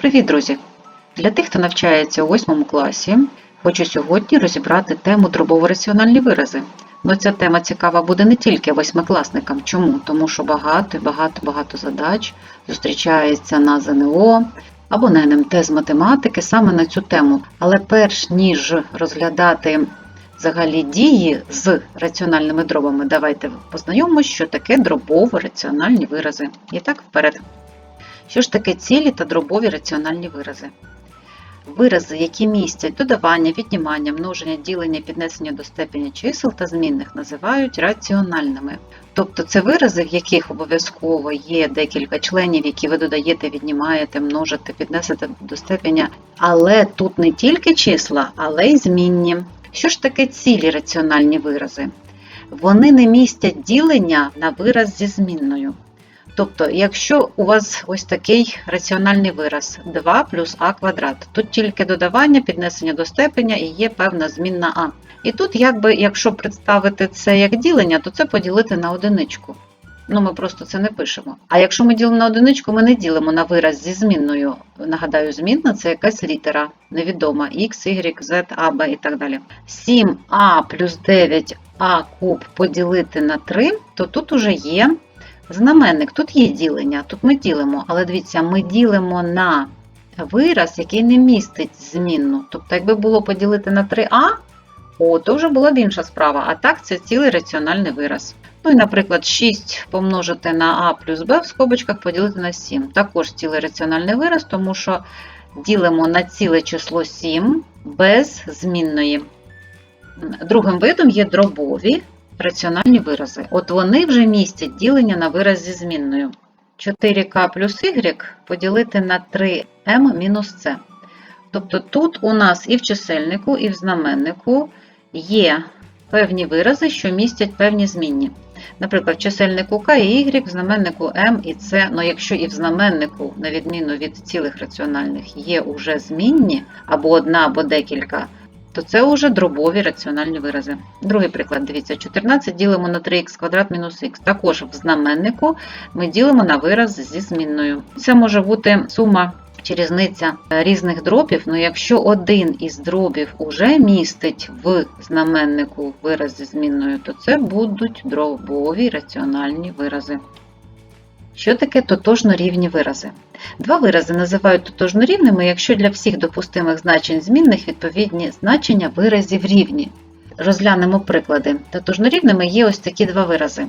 Привіт, друзі! Для тих, хто навчається у 8 класі, хочу сьогодні розібрати тему дробово-раціональні вирази. Ну, ця тема цікава буде не тільки восьмикласникам. Чому? Тому що багато, багато, багато задач зустрічається на ЗНО або на НМТ з математики саме на цю тему. Але перш ніж розглядати взагалі дії з раціональними дробами, давайте познайомимося, що таке дробово-раціональні вирази. І так вперед. Що ж таке цілі та дробові раціональні вирази? Вирази, які містять додавання, віднімання, множення, ділення, піднесення до степеня чисел та змінних, називають раціональними. Тобто це вирази, в яких обов'язково є декілька членів, які ви додаєте, віднімаєте, множите, піднесете до степеня. Але тут не тільки числа, але й змінні. Що ж таке цілі раціональні вирази? Вони не містять ділення на вираз зі змінною. Тобто, якщо у вас ось такий раціональний вираз 2 плюс а квадрат, тут тільки додавання, піднесення до степеня і є певна змінна а. І тут, якби, якщо представити це як ділення, то це поділити на одиничку. Ну, ми просто це не пишемо. А якщо ми ділимо на одиничку, ми не ділимо на вираз зі змінною. Нагадаю, змінна це якась літера, невідома X, Y, Z, A, B і так далі. 7а плюс 9а куб поділити на 3, то тут уже є знаменник. Тут є ділення, тут ми ділимо, але дивіться, ми ділимо на вираз, який не містить змінну. Тобто, якби було поділити на 3а, о, то вже була б інша справа. А так це цілий раціональний вираз. Ну і, наприклад, 6 помножити на а плюс b в скобочках поділити на 7. Також цілий раціональний вираз, тому що ділимо на ціле число 7 без змінної. Другим видом є дробові раціональні вирази. От вони вже містять ділення на вираз зі змінною. 4k плюс y поділити на 3m мінус c. Тобто тут у нас і в чисельнику, і в знаменнику є певні вирази, що містять певні змінні. Наприклад, в чисельнику k і y, в знаменнику m і c. Ну якщо і в знаменнику, на відміну від цілих раціональних, є уже змінні, або одна, або декілька, то це вже дробові раціональні вирази. Другий приклад, дивіться, 14 ділимо на 3х квадрат мінус х. Також в знаменнику ми ділимо на вираз зі змінною. Це може бути сума чи різниця різних дробів, але якщо один із дробів уже містить в знаменнику вираз зі змінною, то це будуть дробові раціональні вирази. Що таке тотожно рівні вирази? Два вирази називають тотожно рівними, якщо для всіх допустимих значень змінних відповідні значення виразів рівні. Розглянемо приклади. Тотожно рівними є ось такі два вирази.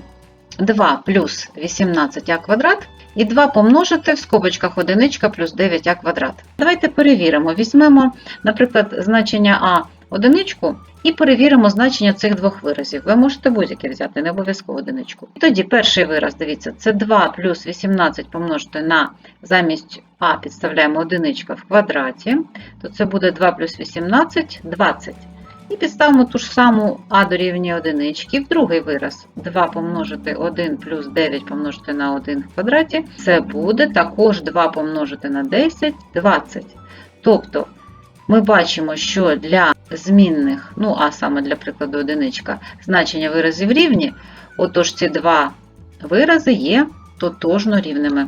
2 плюс 18а квадрат і 2 помножити в скобочках одиничка плюс 9а квадрат. Давайте перевіримо. Візьмемо, наприклад, значення а одиничку і перевіримо значення цих двох виразів. Ви можете будь-яке взяти, не обов'язково одиничку. Тоді перший вираз, дивіться, це 2 плюс 18 помножити на замість а підставляємо одиничка в квадраті, то це буде 2 плюс 18 20. І підставимо ту ж саму а дорівнює одинички. В другий вираз 2 помножити 1 плюс 9 помножити на 1 в квадраті. Це буде також 2 помножити на 10 20. Тобто ми бачимо, що для змінних, ну а саме для прикладу одиничка, значення виразів рівні, отож ці два вирази є тотожно рівними.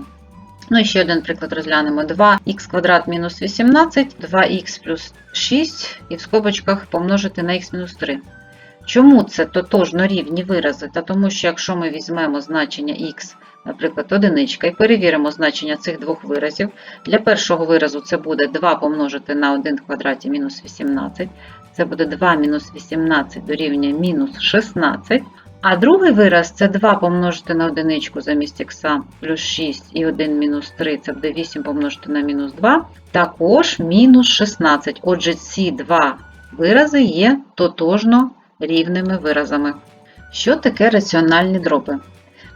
Ну і ще один приклад розглянемо. 2х квадрат мінус 18, 2х плюс 6 і в скобочках помножити на х мінус 3. Чому це тотожно рівні вирази? Та тому що якщо ми візьмемо значення х, наприклад, одиничка, і перевіримо значення цих двох виразів, для першого виразу це буде 2 помножити на 1 в квадраті мінус 18, це буде 2 мінус 18 дорівнює мінус 16. А другий вираз це 2 помножити на одиничку замість х плюс 6 і 1 мінус 3, це буде 8 помножити на мінус 2, також мінус 16. Отже, ці два вирази є тотожно рівними виразами. Що таке раціональні дроби?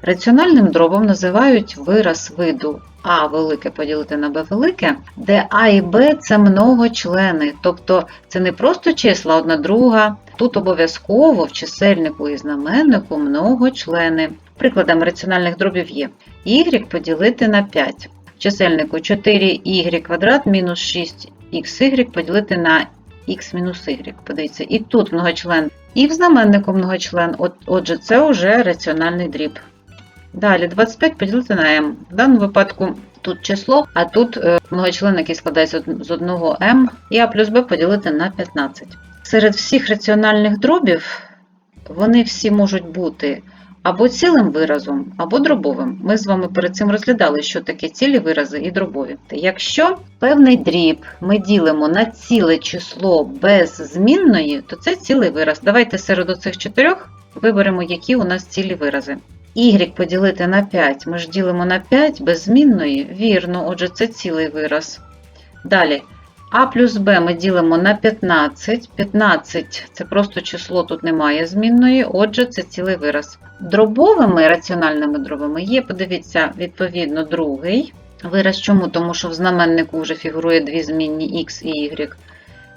Раціональним дробом називають вираз виду А велике поділити на Б велике, де А і Б це многочлени, тобто це не просто числа одна друга, тут обов'язково в чисельнику і знаменнику многочлени. Прикладом раціональних дробів є y поділити на 5. В чисельнику 4y квадрат мінус 6xy поділити на x мінус y. Подивіться, і тут многочлен, і в знаменнику многочлен. От, Отже, це вже раціональний дріб. Далі 25 поділити на m. В даному випадку Тут число, а тут е, многочлен, який складається з одного m, і a плюс b поділити на 15. Серед всіх раціональних дробів вони всі можуть бути або цілим виразом, або дробовим. Ми з вами перед цим розглядали, що таке цілі вирази і дробові. Якщо певний дріб ми ділимо на ціле число без змінної, то це цілий вираз. Давайте серед оцих чотирьох виберемо, які у нас цілі вирази. Y поділити на 5 ми ж ділимо на 5 без змінної. Вірно, отже, це цілий вираз. Далі. А плюс Б ми ділимо на 15. 15 це просто число, тут немає змінної, отже, це цілий вираз. Дробовими раціональними дробами є, подивіться, відповідно, другий вираз. Чому? Тому що в знаменнику вже фігурує дві змінні x і y.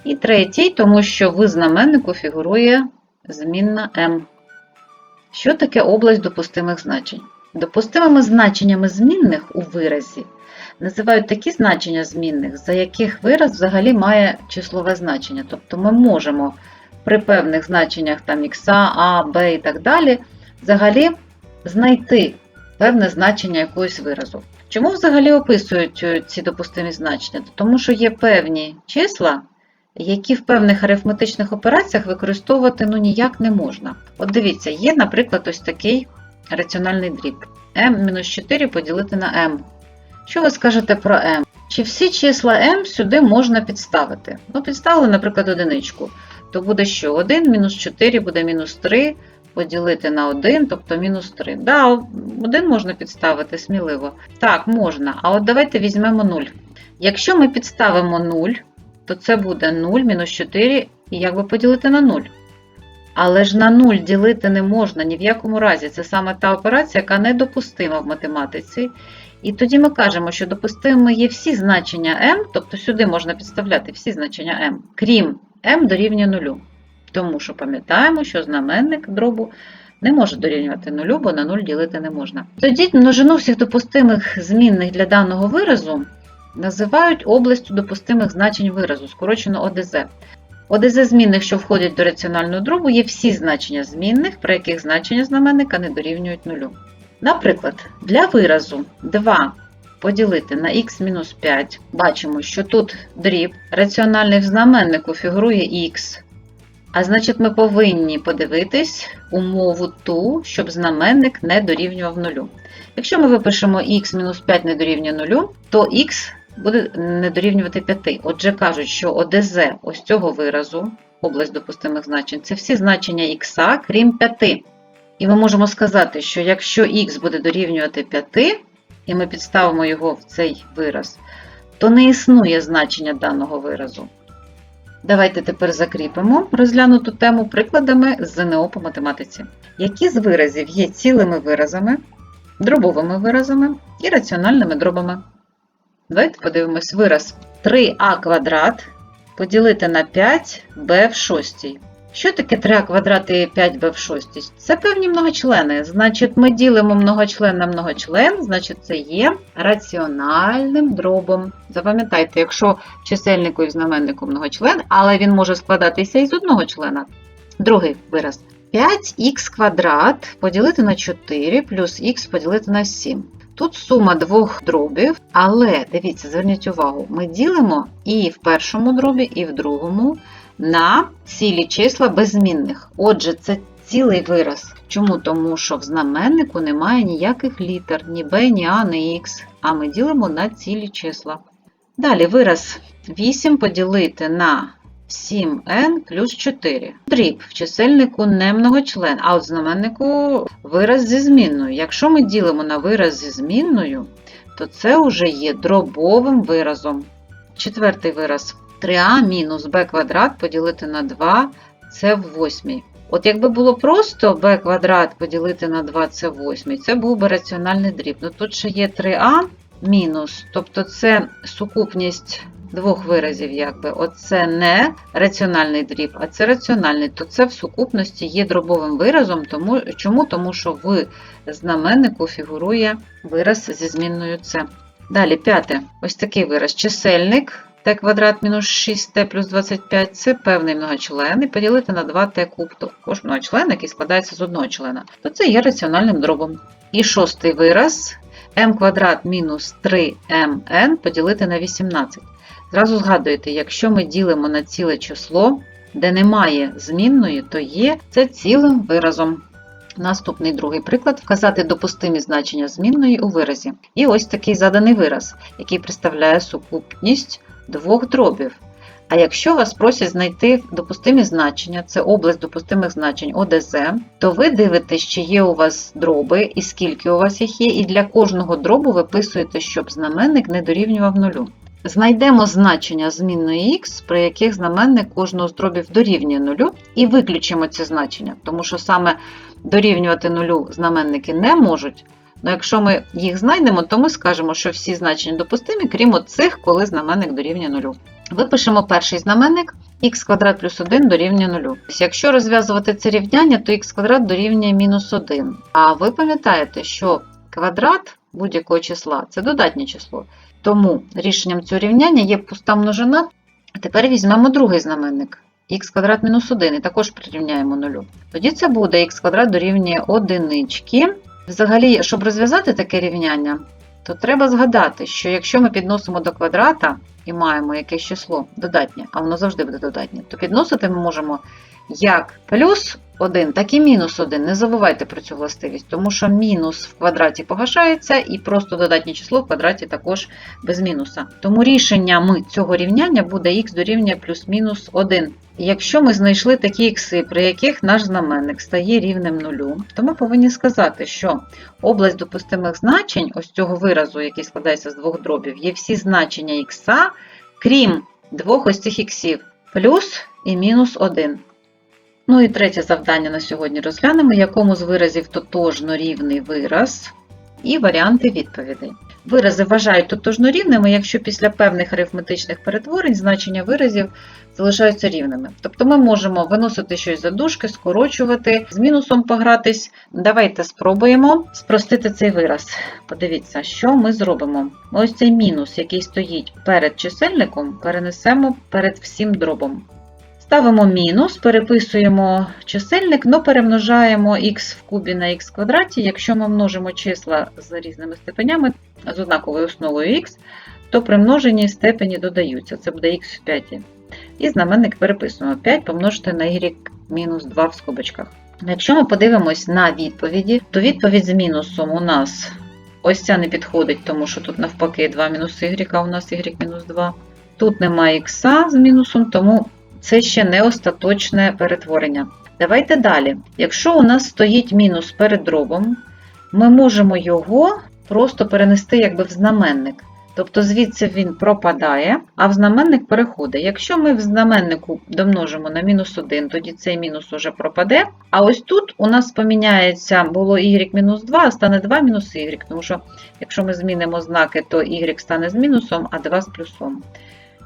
І третій, тому що в знаменнику фігурує змінна m. Що таке область допустимих значень? Допустимими значеннями змінних у виразі називають такі значення змінних, за яких вираз взагалі має числове значення. Тобто ми можемо при певних значеннях там х, а, б і так далі взагалі знайти певне значення якогось виразу. Чому взагалі описують е, ці допустимі значення? Тому що є певні числа, які в певних арифметичних операціях використовувати ну, ніяк не можна. От дивіться, є, наприклад, ось такий раціональний дріб. m-4 поділити на m. Що ви скажете про m? Чи всі числа m сюди можна підставити? Ну, підставили, наприклад, одиничку. То буде що? 1 мінус 4 буде мінус 3 поділити на 1, тобто мінус 3. Да, 1 можна підставити сміливо. Так, можна. А от давайте візьмемо 0. Якщо ми підставимо 0, то це буде 0 мінус 4, і як би поділити на 0. Але ж на 0 ділити не можна ні в якому разі. Це саме та операція, яка недопустима в математиці. І тоді ми кажемо, що допустимими є всі значення m, тобто сюди можна підставляти всі значення m, крім m дорівнює 0. Тому що пам'ятаємо, що знаменник дробу не може дорівнювати 0, бо на 0 ділити не можна. Тоді множину всіх допустимих змінних для даного виразу називають областю допустимих значень виразу, скорочено ОДЗ. ОДЗ змінних, що входять до раціонального дробу, є всі значення змінних, при яких значення знаменника не дорівнюють 0. Наприклад, для виразу 2 поділити на х-5, бачимо, що тут дріб раціональний в знаменнику фігурує х. А значить, ми повинні подивитись умову ту, щоб знаменник не дорівнював 0. Якщо ми випишемо х-5 не дорівнює 0, то х буде не дорівнювати 5. Отже, кажуть, що ОДЗ ось цього виразу, область допустимих значень, це всі значення х, крім 5. І ми можемо сказати, що якщо х буде дорівнювати 5, і ми підставимо його в цей вираз, то не існує значення даного виразу. Давайте тепер закріпимо розглянуту тему прикладами з ЗНО по математиці. Які з виразів є цілими виразами, дробовими виразами і раціональними дробами? Давайте подивимось вираз 3а квадрат поділити на 5b в шостій. Що таке 3а квадрат і 5b в шостій? Це певні многочлени. Значить, ми ділимо многочлен на многочлен, значить, це є раціональним дробом. Запам'ятайте, якщо чисельнику і знаменнику многочлен, але він може складатися із одного члена. Другий вираз. 5х квадрат поділити на 4 плюс х поділити на 7. Тут сума двох дробів, але дивіться, зверніть увагу, ми ділимо і в першому дробі, і в другому на цілі числа беззмінних. Отже, це цілий вираз. Чому? Тому що в знаменнику немає ніяких літер, ні b, ні а, ні х, а ми ділимо на цілі числа. Далі вираз 8 поділити на 7n плюс 4. Дріб в чисельнику не многочлен, а от знаменнику вираз зі змінною. Якщо ми ділимо на вираз зі змінною, то це вже є дробовим виразом. Четвертий вираз 3а мінус b квадрат поділити на 2 це в восьмій. От якби було просто b квадрат поділити на 2 це в восьмій, це був би раціональний дріб. Ну тут ще є 3а мінус, тобто це сукупність двох виразів, якби. Оце не раціональний дріб, а це раціональний, то це в сукупності є дробовим виразом. Тому, чому? Тому що в знаменнику фігурує вираз зі змінною це. Далі, п'яте. Ось такий вираз. Чисельник t квадрат мінус 6t плюс 25 це певний многочлен, і поділити на 2t куб, то також многочлен, який складається з одного члена. То це є раціональним дробом. І шостий вираз m квадрат мінус 3mn поділити на 18. Зразу згадуєте, якщо ми ділимо на ціле число, де немає змінної, то є це цілим виразом. Наступний другий приклад вказати допустимі значення змінної у виразі. І ось такий заданий вираз, який представляє сукупність двох дробів. А якщо вас просять знайти допустимі значення, це область допустимих значень ОДЗ, то ви дивитесь, чи є у вас дроби і скільки у вас їх є, і для кожного дробу виписуєте, щоб знаменник не дорівнював нулю. Знайдемо значення змінної х, при яких знаменник кожного з дробів дорівнює нулю, і виключимо ці значення, тому що саме дорівнювати нулю знаменники не можуть. Ну, якщо ми їх знайдемо, то ми скажемо, що всі значення допустимі, крім оцих, коли знаменник дорівнює нулю. Випишемо перший знаменник х квадрат плюс 1 дорівнює 0. Якщо розв'язувати це рівняння, то х квадрат дорівнює мінус 1. А ви пам'ятаєте, що квадрат будь-якого числа це додатнє число. Тому рішенням цього рівняння є пуста множина. Тепер візьмемо другий знаменник х квадрат мінус 1 і також прирівняємо 0. Тоді це буде х квадрат дорівнює одинички. Взагалі, щоб розв'язати таке рівняння, то треба згадати, що якщо ми підносимо до квадрата і маємо якесь число додатнє, а воно завжди буде додатнє, то підносити ми можемо як плюс 1, так і мінус 1. Не забувайте про цю властивість, тому що мінус в квадраті погашається, і просто додатнє число в квадраті також без мінуса. Тому рішенням цього рівняння буде х дорівнює плюс-мінус 1. Якщо ми знайшли такі ікси, при яких наш знаменник стає рівнем нулю, то ми повинні сказати, що область допустимих значень ось цього виразу, який складається з двох дробів, є всі значення ікса, крім двох ось цих іксів, плюс і мінус 1. Ну і третє завдання на сьогодні розглянемо, якому з виразів тотожно рівний вираз і варіанти відповідей. Вирази вважають тотожно рівними, якщо після певних арифметичних перетворень значення виразів залишаються рівними. Тобто ми можемо виносити щось за дужки, скорочувати, з мінусом погратись. Давайте спробуємо спростити цей вираз. Подивіться, що ми зробимо. Ми ось цей мінус, який стоїть перед чисельником, перенесемо перед всім дробом. Ставимо мінус, переписуємо чисельник, но перемножаємо х в кубі на х квадраті. Якщо ми множимо числа з різними степенями з однаковою основою х, то при множенні степені додаються. Це буде х в 5. І знаменник переписуємо 5 помножити на y мінус 2 в скобочках. Якщо ми подивимось на відповіді, то відповідь з мінусом у нас ось ця не підходить, тому що тут навпаки 2 мінус y, а у нас y мінус 2. Тут немає х з мінусом, тому це ще не остаточне перетворення. Давайте далі. Якщо у нас стоїть мінус перед дробом, ми можемо його просто перенести якби в знаменник. Тобто звідси він пропадає, а в знаменник переходить. Якщо ми в знаменнику домножимо на мінус 1, тоді цей мінус уже пропаде. А ось тут у нас поміняється було y мінус 2, а стане 2 мінус y, тому що якщо ми змінимо знаки, то y стане з мінусом, а 2 з плюсом.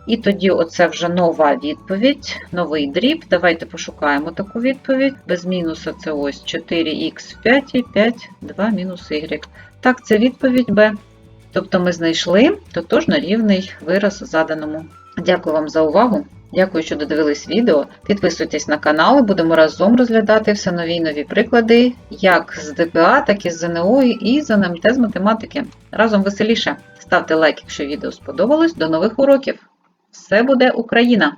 І тоді оце вже нова відповідь, новий дріб. Давайте пошукаємо таку відповідь. Без мінуса це ось 4х в 5 і 5, 2 мінус y. Так, це відповідь Б. Тобто ми знайшли тотожно рівний вираз заданому. Дякую вам за увагу. Дякую, що додивились відео. Підписуйтесь на канал, будемо разом розглядати все нові й нові приклади, як з ДПА, так і з ЗНО і з НМТ з математики. Разом веселіше. Ставте лайк, якщо відео сподобалось. До нових уроків! Все буде Україна!